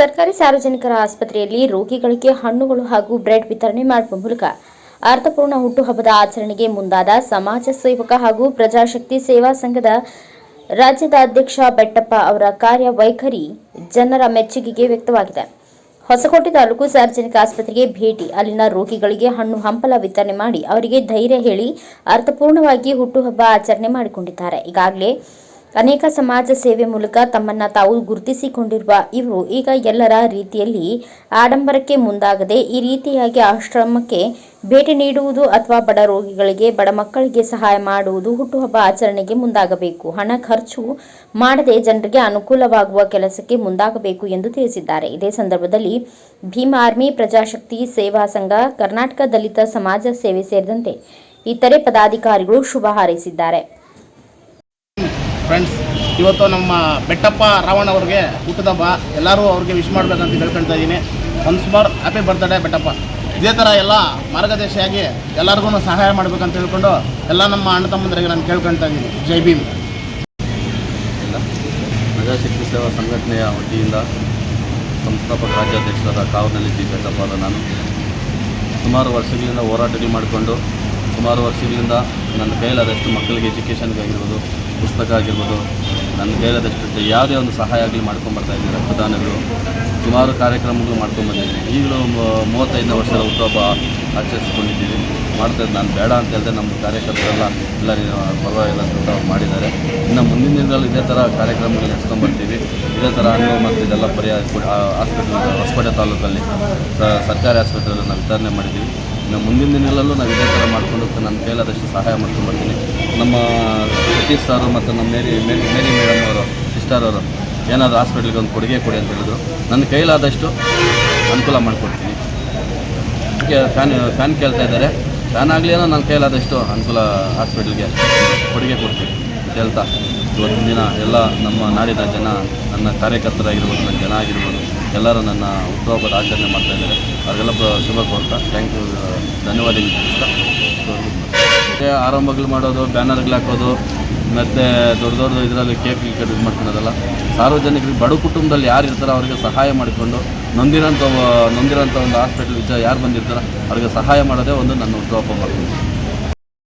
ಸರ್ಕಾರಿ ಸಾರ್ವಜನಿಕರ ಆಸ್ಪತ್ರೆಯಲ್ಲಿ ರೋಗಿಗಳಿಗೆ ಹಣ್ಣುಗಳು ಹಾಗೂ ಬ್ರೆಡ್ ವಿತರಣೆ ಮಾಡುವ ಮೂಲಕ ಅರ್ಥಪೂರ್ಣ ಹುಟ್ಟುಹಬ್ಬದ ಆಚರಣೆಗೆ ಮುಂದಾದ ಸಮಾಜ ಸೇವಕ ಹಾಗೂ ಪ್ರಜಾಶಕ್ತಿ ಸೇವಾ ಸಂಘದ ರಾಜ್ಯದ ಅಧ್ಯಕ್ಷ ಬೆಟ್ಟಪ್ಪ ಅವರ ಕಾರ್ಯ ವೈಖರಿ ಜನರ ಮೆಚ್ಚುಗೆಗೆ ವ್ಯಕ್ತವಾಗಿದೆ. ಹೊಸಕೋಟೆ ತಾಲೂಕು ಸಾರ್ವಜನಿಕ ಆಸ್ಪತ್ರೆಗೆ ಭೇಟಿ, ಅಲ್ಲಿನ ರೋಗಿಗಳಿಗೆ ಹಣ್ಣು ಹಂಪಲ ವಿತರಣೆ ಮಾಡಿ ಅವರಿಗೆ ಧೈರ್ಯ ಹೇಳಿ ಅರ್ಥಪೂರ್ಣವಾಗಿ ಹುಟ್ಟುಹಬ್ಬ ಆಚರಣೆ ಮಾಡಿಕೊಂಡಿದ್ದಾರೆ. ಈಗಾಗಲೇ ಅನೇಕ ಸಮಾಜ ಸೇವೆ ಮೂಲಕ ತಮ್ಮನ್ನ ತಾವು ಗುರುತಿಸಿಕೊಂಡಿರುವ ಇವರು ಈಗ ಎಲ್ಲರ ರೀತಿಯಲ್ಲಿ ಆಡಂಬರಕ್ಕೆ ಮುಂದಾಗದೆ ಈ ರೀತಿಯಾಗಿ ಆಶ್ರಮಕ್ಕೆ ಭೇಟಿ ನೀಡುವುದು ಅಥವಾ ಬಡ ರೋಗಿಗಳಿಗೆ, ಬಡ ಮಕ್ಕಳಿಗೆ ಸಹಾಯ ಮಾಡುವುದು ಹುಟ್ಟುಹಬ್ಬ ಆಚರಣೆಗೆ ಮುಂದಾಗಬೇಕು. ಹಣ ಖರ್ಚು ಮಾಡದೆ ಜನರಿಗೆ ಅನುಕೂಲವಾಗುವ ಕೆಲಸಕ್ಕೆ ಮುಂದಾಗಬೇಕು ಎಂದು ತಿಳಿಸಿದ್ದಾರೆ. ಇದೇ ಸಂದರ್ಭದಲ್ಲಿ ಭೀಮ್ ಆರ್ಮಿ ಪ್ರಜಾಶಕ್ತಿ ಸೇವಾ ಸಂಘ, ಕರ್ನಾಟಕ ದಲಿತ ಸಮಾಜ ಸೇವೆ ಸೇರಿದಂತೆ ಇತರೆ ಪದಾಧಿಕಾರಿಗಳು ಶುಭ ಹಾರೈಸಿದ್ದಾರೆ. ಫ್ರೆಂಡ್ಸ್ ಇವತ್ತು ನಮ್ಮ ಬೆಟ್ಟಪ್ಪ ರಾವಣ ಅವ್ರಿಗೆ ಹುಟ್ಟಿದಬ್ಬ ಎಲ್ಲರೂ ಅವ್ರಿಗೆ ವಿಶ್ ಮಾಡಬೇಕಂತ ಹೇಳ್ಕೊಳ್ತಾ ಇದ್ದೀನಿ. ಒಂದು ಸುಮಾರು ಹ್ಯಾಪಿ ಬರ್ತ್ಡೇ ಬೆಟ್ಟಪ್ಪ. ಇದೇ ಥರ ಎಲ್ಲ ಮಾರ್ಗದರ್ಶಿಯಾಗಿ ಎಲ್ಲರಿಗೂ ಸಹಾಯ ಮಾಡಬೇಕಂತ ಹೇಳ್ಕೊಂಡು ಎಲ್ಲ ನಮ್ಮ ಅಣ್ಣ ತಮ್ಮಂದರಿಗೆ ನಾನು ಕೇಳ್ಕೊಳ್ತಾ ಇದ್ದೀನಿ. ಜೈ ಭೀಮ್. ಪ್ರಜಾಶಕ್ತಿ ಸೇವಾ ಸಂಘಟನೆಯ ವತಿಯಿಂದ ಸಂಸ್ಥಾಪಕ ರಾಜ್ಯಾಧ್ಯಕ್ಷರಾದ ಕಾವನಲ್ಲಿ ಜಿ ಬೆಟ್ಟಪ್ಪ ನಾನು ಸುಮಾರು ವರ್ಷಗಳಿಂದ ಹೋರಾಟಗಳು ಮಾಡಿಕೊಂಡು ಸುಮಾರು ವರ್ಷಗಳಿಂದ ನನ್ನ ಕೈಲಾದಷ್ಟು ಮಕ್ಕಳಿಗೆ ಎಜುಕೇಷನ್ಗಾಗಿರ್ಬೋದು ಪುಸ್ತಕ ಆಗಿರ್ಬೋದು, ನನ್ನ ಕೈಲಾದಷ್ಟು ಯಾವುದೇ ಒಂದು ಸಹಾಯ ಆಗಲಿ ಮಾಡ್ಕೊಂಬರ್ತಾ ಇದ್ದೀನಿ. ರಕ್ತದಾನಗಳು ಸುಮಾರು ಕಾರ್ಯಕ್ರಮಗಳು ಮಾಡ್ಕೊಂಬಂದಿದ್ದೀನಿ ಈಗಲೂ ಮೂ- ಮೂವತ್ತೈದನೇ ವರ್ಷದ ಹುಟ್ಟುಹಬ್ಬ ಆಚರಿಸ್ಕೊಂಡಿದ್ದೀವಿ. ಮಾಡ್ತಾ ನಾನು ಬೇಡ ಅಂತ ಹೇಳಿದೆ ನಮ್ಮ ಕಾರ್ಯಕರ್ತರೆಲ್ಲ ಎಲ್ಲ ಪರವಾಗಿಲ್ಲ ಅಂತ ಮಾಡಿದ್ದಾರೆ. ಇನ್ನು ಮುಂದಿನ ದಿನಗಳಲ್ಲಿ ಇದೇ ಥರ ಕಾರ್ಯಕ್ರಮಗಳು ನಡೆಸ್ಕೊಂಬರ್ತೀವಿ ಇದೇ ಥರ ಹಣ್ಣು ಮತ್ತು ಇದೆಲ್ಲ ಪರಿಹಾರ ಹಾಸ್ಪಿಟಲ್ ಹೊಸಪೇಟೆ ತಾಲೂಕಲ್ಲಿ ಸರ್ಕಾರಿ ಆಸ್ಪತ್ರೆಯಲ್ಲಿ ನಾವು ವಿತರಣೆ ಮಾಡಿದ್ದೀವಿ. ಇನ್ನು ಮುಂದಿನ ದಿನಗಳಲ್ಲೂ ನಾವು ಇದೇ ಥರ ಮಾಡಿಕೊಂಡು ನನ್ನ ಕೈಲಾದಷ್ಟು ಸಹಾಯ ಮಾಡ್ಕೊಂಬರ್ತೀನಿ ನಮ್ಮ ಸತೀಶ್ ಸಾರು ಮತ್ತು ನಮ್ಮ ಮೇರಿ ಮೇರಿ ಮೇರಿ ಮೇಡಮ್ ಅವರು, ಸಿಸ್ಟರ್ ಅವರು ಏನಾದರೂ ಹಾಸ್ಪಿಟ್ಲಿಗೆ ಒಂದು ಕೊಡುಗೆ ಕೊಡಿ ಅಂತ ಹೇಳಿದ್ರು. ನನ್ನ ಕೈಲಾದಷ್ಟು ಅನುಕೂಲ ಮಾಡಿಕೊಡ್ತೀನಿ. ಫ್ಯಾನ್ ಫ್ಯಾನ್ ಕೇಳ್ತಾ ಇದ್ದಾರೆ. ಫ್ಯಾನ್ ಆಗಲಿ ಏನೋ ನನ್ನ ಕೈಲಾದಷ್ಟು ಅನುಕೂಲ ಹಾಸ್ಪಿಟ್ಲಿಗೆ ಕೊಡುಗೆ ಕೊಡ್ತೀನಿ. ಹೇಳ್ತಾ ಇವತ್ತಿನ ದಿನ ಎಲ್ಲ ನಮ್ಮ ನಾಡಿನ ಜನ, ನನ್ನ ಕಾರ್ಯಕರ್ತರಾಗಿರ್ಬೋದು, ನನ್ನ ಜನ ಆಗಿರ್ಬೋದು, ಎಲ್ಲರೂ ನನ್ನ ಹುಟ್ಟುಹಬ್ಬದ ಆಚರಣೆ ಮಾಡ್ತಾ ಇದ್ದಾರೆ. ಅವ್ರಿಗೆಲ್ಲ ಶುಭ ಕೋರ್ತಾ ಥ್ಯಾಂಕ್ ಯು ಧನ್ಯವಾದಗಳು ತಿಳಿಸ್ತಾ. ಆರಂಭಗಳು ಮಾಡೋದು, ಬ್ಯಾನರ್ಗಳು ಹಾಕೋದು ಮತ್ತು ದೊಡ್ಡ ದೊಡ್ಡ ಇದರಲ್ಲಿ ಕೇಕ್ ಗೀಕ್ ಇದು ಮಾಡ್ಕೊಳೋದಲ್ಲ ಸಾರ್ವಜನಿಕರಿಗೆ ಬಡ ಕುಟುಂಬದಲ್ಲಿ ಯಾರು ಇರ್ತಾರೋ ಅವರಿಗೆ ಸಹಾಯ ಮಾಡಿಕೊಂಡು ನೊಂದಿರೋಂಥ ನೊಂದಿರೋಂಥ ಒಂದು ಹಾಸ್ಪಿಟ್ಲ್ ವಿಚಾರ ಯಾರು ಬಂದಿರ್ತಾರೋ ಅವ್ರಿಗೆ ಸಹಾಯ ಮಾಡೋದೇ ಒಂದು ನನ್ನ ಉದ್ಯೋಗ ಮಾಡ್ತೀನಿ